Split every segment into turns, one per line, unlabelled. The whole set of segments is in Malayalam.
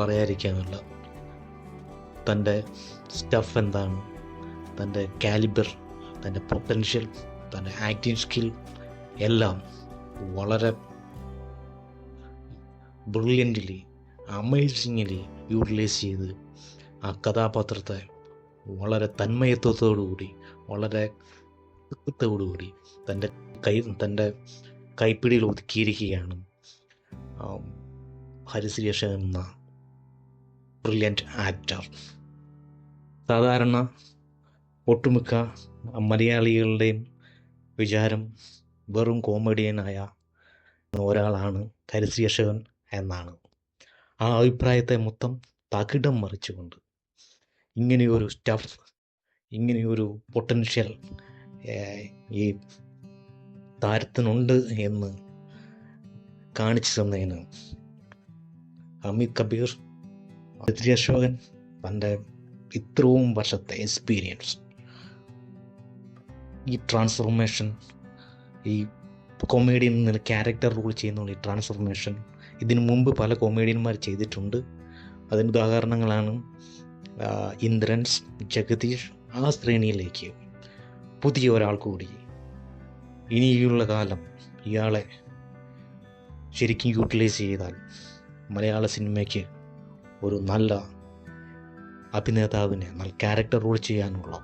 പറയാതിരിക്കാനുള്ള തന്റെ സ്റ്റഫ് എന്താണ്? തന്റെ കാലിബർ തന്റെ പൊട്ടൻഷ്യൽ തന്റെ ആക്ടിങ് സ്കിൽ എല്ലാം വളരെ ബ്രില്യന്റ്ലി അമേസിങ്ങിലി യൂട്ടിലൈസ് ചെയ്ത് ആ കഥാപാത്രത്തെ വളരെ തന്മയത്വത്തോടുകൂടി വളരെ കൂടി തന്റെ കൈ തന്റെ കൈപ്പിടിയിൽ ഒതുക്കിയിരിക്കുകയാണ് ആം, ഹരിശ്രീ അശോകൻ എന്ന ബ്രില്യന്റ് ആക്ടർ സാധാരണ ഒട്ടുമിക്ക മലയാളികളുടെയും വിചാരം വെറും കോമഡിയനായ ഒരാളാണ് ഹരിശ്രീ അശോകൻ എന്നാണ്. ആ അഭിപ്രായത്തെ മൊത്തം തകിടം മറിച്ചുകൊണ്ട് ഇങ്ങനെയൊരു സ്റ്റഫ് ഇങ്ങനെയൊരു പൊട്ടൻഷ്യൽ ഈ താരത്തിനുണ്ട് എന്ന് കാണിച്ചു തന്നതിന് അമിത് കബീർ ഹരിശ്രീ അശോകൻ തന്റെ ഇത്രയും വർഷത്തെ എക്സ്പീരിയൻസ് ഈ ട്രാൻസ്ഫോർമേഷൻ ഈ കൊമേഡിയൻ നിന്ന് ക്യാരക്ടർ റോൾ ചെയ്യുന്ന ഈ ട്രാൻസ്ഫോർമേഷൻ ഇതിനു മുമ്പ് പല കൊമേഡിയന്മാർ ചെയ്തിട്ടുണ്ട്. അതിന് ഉദാഹരണങ്ങളാണ് ഇന്ദ്രൻസ് ജഗദീഷ് ആ ശ്രേണിയിലേക്ക് പുതിയ ഒരാൾ കൂടി. ഇനിയുള്ള കാലം ഇയാളെ ശരിക്കും യൂട്ടിലൈസ് ചെയ്താൽ മലയാള സിനിമയ്ക്ക് ഒരു നല്ല അഭിനേതാവിനെ നല്ല ക്യാരക്ടർ റോൾ ചെയ്യാനുള്ള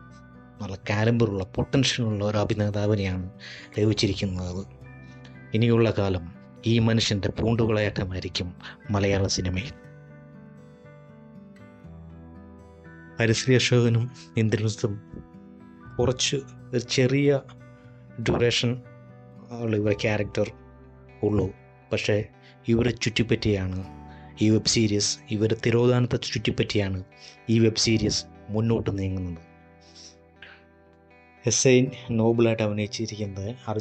നല്ല കാലമ്പറുള്ള പൊട്ടൻഷ്യലുള്ള ഒരു അഭിനേതാവിനെയാണ് ലഭിച്ചിരിക്കുന്നത്. ഇനിയുള്ള കാലം ഈ മനുഷ്യന്റെ പൂണ്ടുകളേറ്റമായിരിക്കും മലയാള സിനിമയിൽ. ഹരിശ്രീ അശോകനും ഇന്ദ്രൻസും കുറച്ച് ചെറിയ ഡ്യൂറേഷൻ ഉള്ള ഇവരുടെ ക്യാരക്ടർ ഉള്ളൂ. പക്ഷേ ഇവരെ ചുറ്റിപ്പറ്റിയാണ് ഈ വെബ് സീരീസ് ഇവരെ തിരോധാനത്തെ ചുറ്റിപ്പറ്റിയാണ് ഈ വെബ് സീരീസ് മുന്നോട്ട് നീങ്ങുന്നത്. S I നോബിളായിട്ട് അഭിനയിച്ചിരിക്കുന്നത്